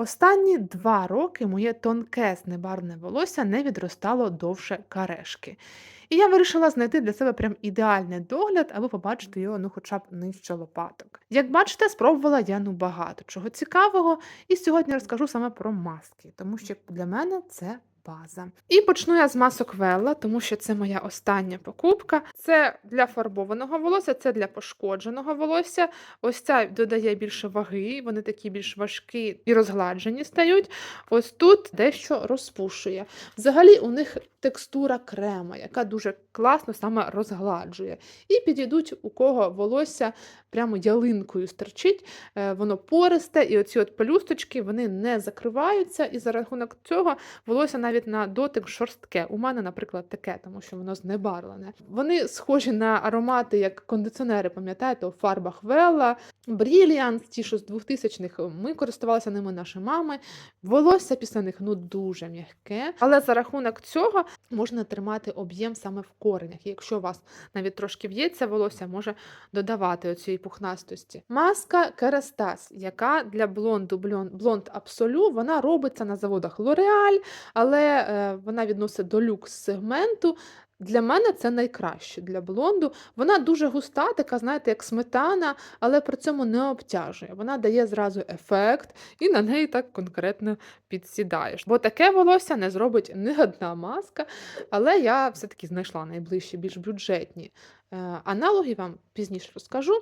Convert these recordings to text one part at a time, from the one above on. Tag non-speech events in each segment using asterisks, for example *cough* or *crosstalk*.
Останні два роки моє тонке знебарне волосся не відростало довше карешки. І я вирішила знайти для себе прям ідеальний догляд, аби побачити його ну хоча б нижче лопаток. Як бачите, спробувала я ну багато чого цікавого, і сьогодні розкажу саме про маски, тому що для мене це база. І почну я з масок Велла, тому що це моя остання покупка. Це для фарбованого волосся, це для пошкодженого волосся. Ось ця додає більше ваги, вони такі більш важкі і розгладжені стають. Ось тут дещо розпушує. Взагалі, у них текстура крема, яка дуже класно саме розгладжує. І підійдуть, у кого волосся прямо ялинкою стерчить, е, воно пористе, і оці от пелюсточки вони не закриваються, і за рахунок цього волосся навіть на дотик шорстке. У мене, наприклад, таке, тому що воно знебарвлене. Вони схожі на аромати, як кондиціонери, пам'ятаєте, у фарбах Велла, Brilliant, ті, що з 2000-х ми користувалися ними наші мами. Волосся після них ну дуже м'яке, але за рахунок цього можна тримати об'єм саме в коренях. І якщо у вас навіть трошки в'ється волосся, може додавати оцієї пухнастості. Маска Керастас, яка для блонду блонд Абсолю, вона робиться на заводах L'Oreal, але е, вона відносить до люкс сегменту. Для мене це найкраще для блонду. Вона дуже густа, така, знаєте, як сметана, але при цьому не обтяжує. Вона дає зразу ефект, і на неї так конкретно підсідаєш. Бо таке волосся не зробить ні одна маска, але я все-таки знайшла найближчі, більш бюджетні Аналоги вам пізніше розкажу.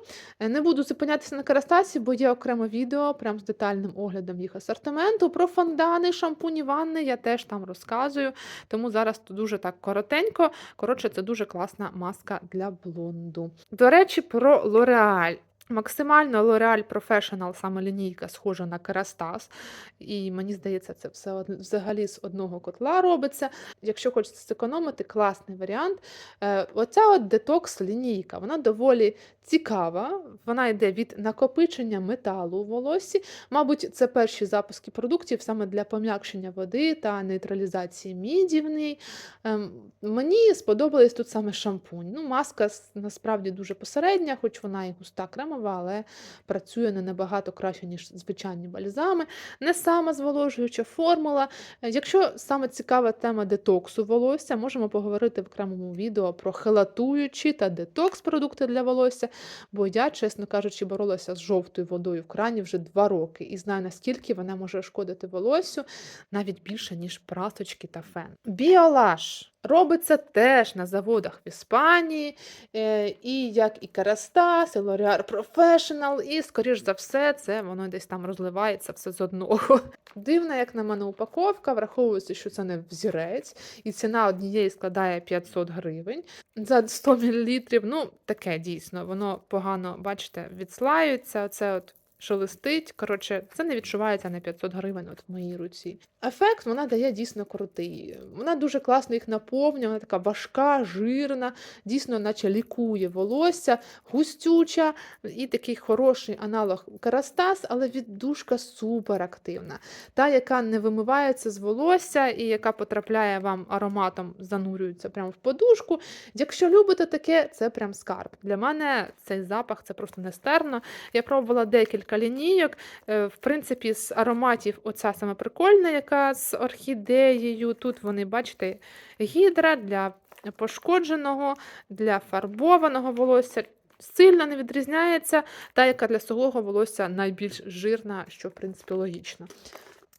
Е, не буду зупинятися на карастасі, бо є окреме відео прям з детальним оглядом їх асортименту. Про фондани, шампуні, ванни я теж там розказую. Тому зараз тут дуже так коротенько. Коротше, це дуже класна маска для блонду. До речі, про L'Oreal. Максимально L'Oreal Professional, саме лінійка, схожа на Керастас. І мені здається, це все взагалі з одного котла робиться. Якщо хочете зекономити, класний варіант. Е, Оця от детокс лінійка, вона доволі цікава. Вона йде від накопичення металу у волоссі. Мабуть, це перші запуски продуктів саме для пом'якшення води та нейтралізації міді в ній. Ем, Мені сподобались тут саме шампунь. Ну, маска насправді дуже посередня, хоч вона і густа кремова, але працює не набагато краще, ніж звичайні бальзами. Не сама зволожуюча формула. Е, Якщо саме цікава тема детоксу волосся, можемо поговорити в окремому відео про хелатуючі та детокс продукти для волосся. Бо я, чесно кажучи, боролася з жовтою водою в крані вже два роки і знаю, наскільки вона може шкодити волоссю навіть більше, ніж прасочки та фен. Біолаш. Робиться теж на заводах в Іспанії, е, і як і Керастас, і L'Oreal Professional, і, скоріш за все, це воно десь там розливається все з одного. Дивна, як на мене, упаковка, враховуючи, що це не взірець, і ціна однієї складає 500 гривень за 100 мл. Ну, таке дійсно, воно погано, бачите, відслаюється. Оце от шелестить. Коротше, це не відчувається на 500 гривень от в моїй руці. Ефект вона дає дійсно крутий. Вона дуже класно їх наповнює, вона така важка, жирна, дійсно, наче лікує волосся, густюча і такий хороший аналог Карастас, але віддушка супер активна. Та, яка не вимивається з волосся і яка потрапляє вам ароматом, занурюється прямо в подушку. Якщо любите таке, це прям скарб. Для мене цей запах це просто нестерно. Я пробувала декілька лінійок. Е, В принципі, з ароматів оця саме прикольна, яка з орхідеєю. Тут вони, бачите, гідра для пошкодженого, для фарбованого волосся. Сильно не відрізняється, та, яка для сухого волосся найбільш жирна, що в принципі логічно.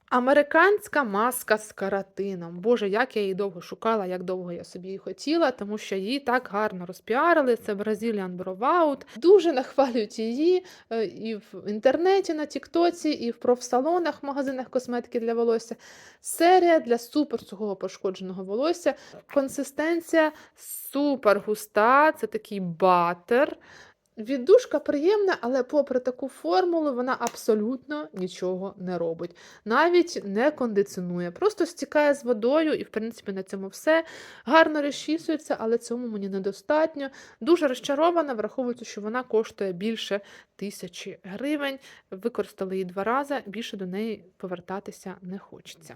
Американська маска з каратином. Боже, як я її довго шукала, як довго я собі її хотіла, тому що її так гарно розпіарили. Це Brazilian Blowout. Дуже нахвалюють її е, і в інтернеті, на Тіктоці, і в профсалонах, магазинах косметики для волосся. Серія для супер сухого пошкодженого волосся. Консистенція супер густа, це такий батер. Віддушка приємна, але попри таку формулу вона абсолютно нічого не робить. Навіть не кондиціонує, просто стікає з водою, і, в принципі, на цьому все. Гарно розчісується, але цьому мені недостатньо. Дуже розчарована, враховуючи, що вона коштує більше тисячі гривень. Використали її два рази, більше до неї повертатися не хочеться.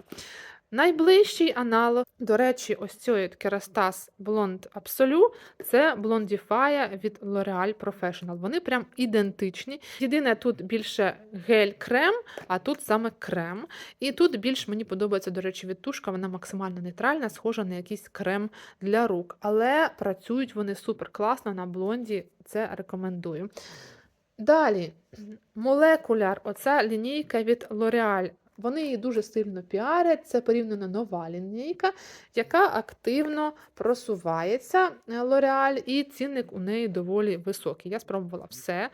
Найближчий аналог, до речі, ось цієї Kerastase Blonde Absolu це Blondify від L'Oreal Professional. Вони прям ідентичні. Єдине, тут більше гель-крем, а тут саме крем. І тут більш мені подобається, до речі, відтушка, вона максимально нейтральна, схожа на якийсь крем для рук. Але працюють вони супер класно на блонді, це рекомендую. Далі, молекуляр, оця лінійка від L'Oreal. Вони її дуже сильно піарять. Це порівняно нова лінійка, яка активно просувається L'Oreal, і цінник у неї доволі високий. Я спробувала все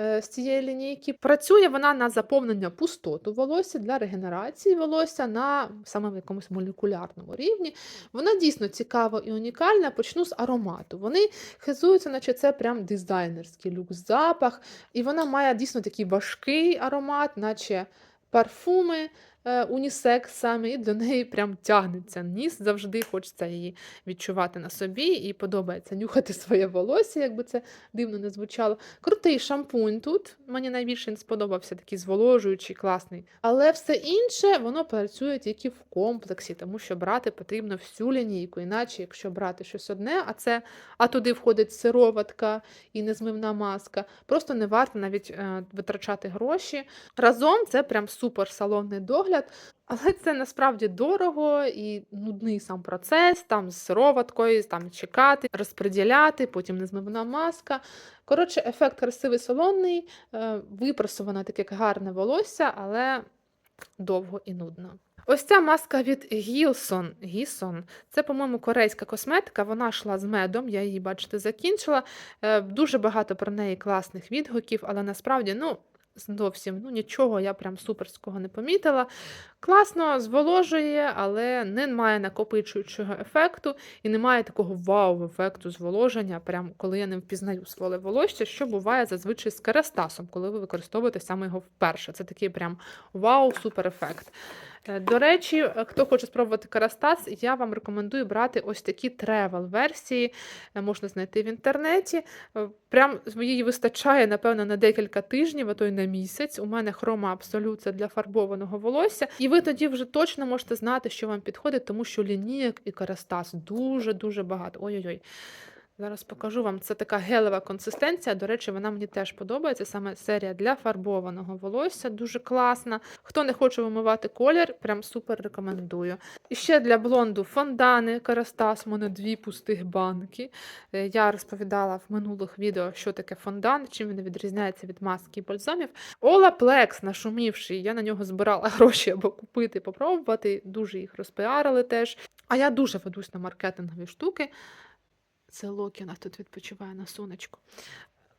е, з цієї лінійки. Працює вона на заповнення пустоту волосся для регенерації волосся на саме якомусь молекулярному рівні. Вона дійсно цікава і унікальна. Почну з аромату. Вони хизуються, наче це прям дизайнерський люкс, запах, і вона має дійсно такий важкий аромат, наче парфуми е, унісекс саме, і до неї прям тягнеться ніс. Завжди хочеться її відчувати на собі, і подобається нюхати своє волосся, якби це дивно не звучало. Крутий шампунь тут. Мені найбільше він сподобався, такий зволожуючий, класний. Але все інше воно працює тільки в комплексі, тому що брати потрібно всю лінійку. Іначе, якщо брати щось одне, а це а туди входить сироватка і незмивна маска, просто не варто навіть е, витрачати гроші. Разом це прям супер салонний догляд, але це насправді дорого і нудний сам процес, там з сироваткою, там чекати, розподіляти, потім незмивна маска. Коротше, ефект красивий салонний, е, випрасоване таке гарне волосся, але довго і нудно. Ось ця маска від Gilson. Gilson. Це, по-моєму, корейська косметика. Вона йшла з медом, я її, бачите, закінчила. Е, Дуже багато про неї класних відгуків, але насправді, ну, зовсім ну, нічого я прям суперського не помітила. Класно зволожує, але не має накопичуючого ефекту і немає такого вау-ефекту зволоження, прям коли я не впізнаю своє волосся, що буває зазвичай з керастасом, коли ви використовуєте саме його вперше. Це такий прям вау-супер. Е, До речі, е, хто хоче спробувати Карастас, я вам рекомендую брати ось такі тревел-версії, е, можна знайти в інтернеті. Прям її вистачає, напевно, на декілька тижнів, а то й на місяць. У мене хрома абсолют це для фарбованого волосся. І ви тоді вже точно можете знати, що вам підходить, тому що лінійок і Карастас дуже-дуже багато. Ой-ой-ой. Зараз покажу вам. Це така гелева консистенція. До речі, вона мені теж подобається. Саме серія для фарбованого волосся, дуже класна. Хто не хоче вимивати колір, прям супер рекомендую. І ще для блонду фондани Карастас. У мене дві пустих банки. Е, Я розповідала в минулих відео, що таке фондан, чим він відрізняється від маски і бальзамів. Олаплекс нашумівший. Я на нього збирала *laughs* гроші або купити, попробувати. Дуже їх розпіарили теж. А я дуже ведусь на маркетингові штуки. Це Локіна тут відпочиває на сонечку.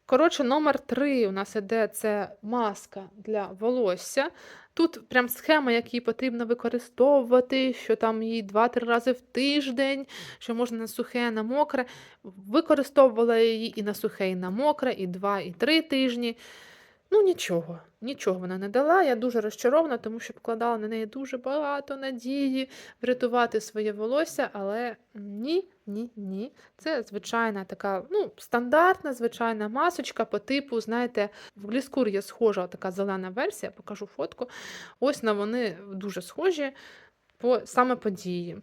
Коротше, номер три у нас іде це маска для волосся. Тут прям схема, як її потрібно використовувати, що там її 2-3 рази в тиждень, що можна на сухе, на мокре. Використовувала її і на сухе, і на мокре, і 2, і 3 тижні. Ну, нічого, нічого вона не дала. Я дуже розчарована, тому що покладала на неї дуже багато надії врятувати своє волосся, але ні, ні, ні. Це звичайна така, ну, стандартна, звичайна масочка по типу, знаєте, в Гліскур є схожа така зелена версія, покажу фотку. Ось на вони дуже схожі по саме події.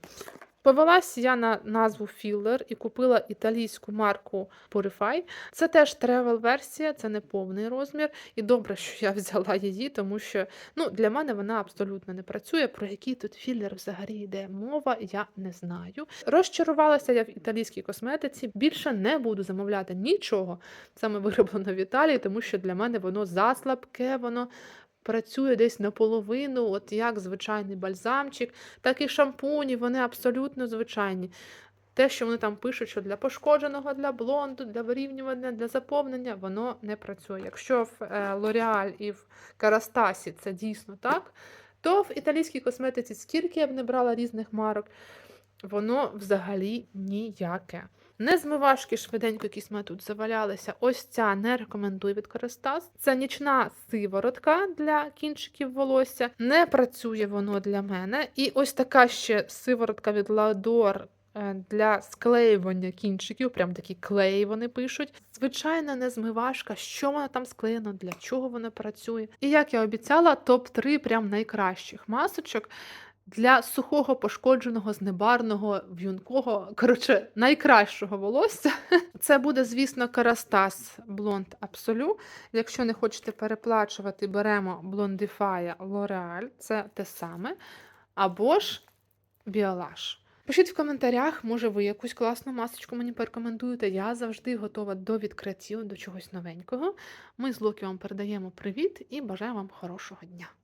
Повелась я на назву філер і купила італійську марку Purify. Це теж тревел-версія, це не повний розмір. І добре, що я взяла її, тому що ну, для мене вона абсолютно не працює. Про який тут філер взагалі йде мова, я не знаю. Розчарувалася я в італійській косметиці. Більше не буду замовляти нічого саме вироблено в Італії, тому що для мене воно заслабке, воно. Працює десь наполовину, от як звичайний бальзамчик, так і шампуні, вони абсолютно звичайні. Те, що вони там пишуть, що для пошкодженого, для блонду, для вирівнювання, для заповнення, воно не працює. Якщо в L'Oreal і в Карастасі це дійсно так, то в італійській косметиці, скільки я б не брала різних марок, воно взагалі ніяке. Не змивашки швиденько якісь ми тут завалялися. Ось ця не рекомендую від Коростас. Це нічна сиворотка для кінчиків волосся. Не працює воно для мене. І ось така ще сиворотка від Ладор для склеювання кінчиків, прям такі клеї вони пишуть. Звичайна не змивашка, що вона там склеєно, для чого вона працює. І як я обіцяла, топ-3 прям найкращих масочок. Для сухого, пошкодженого, знебарного, в'юнкого, коротше, найкращого волосся. *laughs* Це буде, звісно, Kerastase Blonde Absolu. Якщо не хочете переплачувати, беремо Blondify L'Oreal, це те саме. Або ж Biolage. Пишіть в коментарях, може ви якусь класну масочку мені порекомендуєте. Я завжди готова до відкриттів, до чогось новенького. Ми з Локі вам передаємо привіт і бажаємо вам хорошого дня.